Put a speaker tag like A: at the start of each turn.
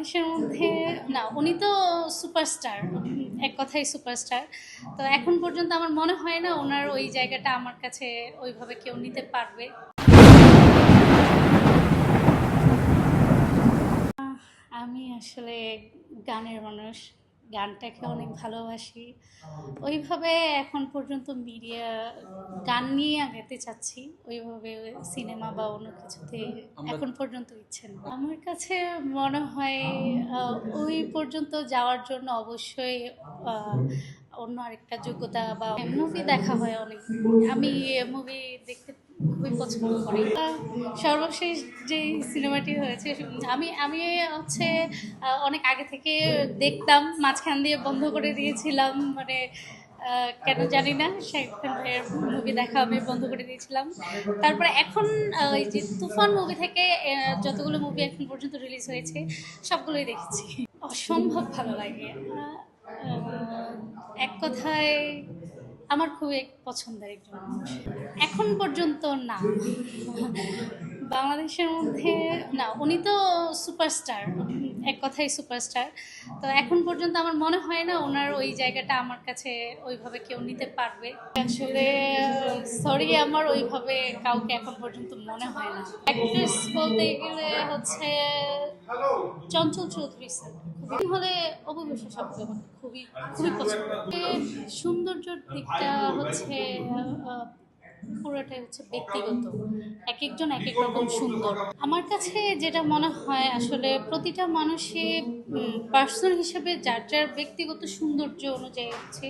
A: বাংলাদেশের মধ্যে, না, উনি তো সুপারস্টার এক কথাই সুপারস্টার তো এখন পর্যন্ত আমার মনে হয় না ওনার ওই জায়গাটা আমার কাছে ওইভাবে কেউ নিতে পারবে। আমি আসলে গানের মানুষ। গানটাকে অনেক ভালোবাসি। ওইভাবে এখন পর্যন্ত মিডিয়া গান নিয়ে আগাতে চাচ্ছি। ওইভাবে সিনেমা বা অন্য কিছুতে এখন পর্যন্ত ইচ্ছে না আমার কাছে মনে হয় ওই পর্যন্ত যাওয়ার জন্য অবশ্যই অন্য আরেকটা যোগ্যতা বা মুভি দেখা হয় অনেক। আমি মুভি দেখতে খুবই পছন্দ করি। সর্বশেষ যে সিনেমাটি হয়েছে, আমি আমি হচ্ছে অনেক আগে থেকে দেখতাম, মাঝখান দিয়ে বন্ধ করে দিয়েছিলাম মানে কেন জানি না শাহিদ মুভি দেখা আমি বন্ধ করে দিয়েছিলাম। তারপরে এখন ওই যে তুফান মুভি থেকে যতগুলো মুভি এখন পর্যন্ত রিলিজ হয়েছে, সবগুলোই দেখেছি। অসম্ভব ভালো লাগে। এক কথায় আমার খুবই পছন্দের একজন এখন পর্যন্ত না। বাংলাদেশের মধ্যে, না, উনি তো সুপারস্টার, এক কথাই সুপারস্টার। তো এখন পর্যন্ত আমার মনে হয় না ওনার ওই জায়গাটা আমার কাছে ওইভাবে কেউ নিতে পারবে। আসলে সরি আমার ওইভাবে কাউকে এখন পর্যন্ত মনে হয় না। অ্যাক্ট্রেস বলতে গেলে হচ্ছে চঞ্চল চৌধুরী স্যার। হলে অপবিশ্বাস আমার খুবই খুবই পছন্দ। সৌন্দর্যর দিকটা হচ্ছে পুরোটাই হচ্ছে ব্যক্তিগত। এক একজন এক এক রকম সুন্দর। আমার কাছে যেটা মনে হয়, আসলে প্রতিটা মানুষই পার্সন হিসেবে যার যার ব্যক্তিগত সৌন্দর্য অনুযায়ী হচ্ছে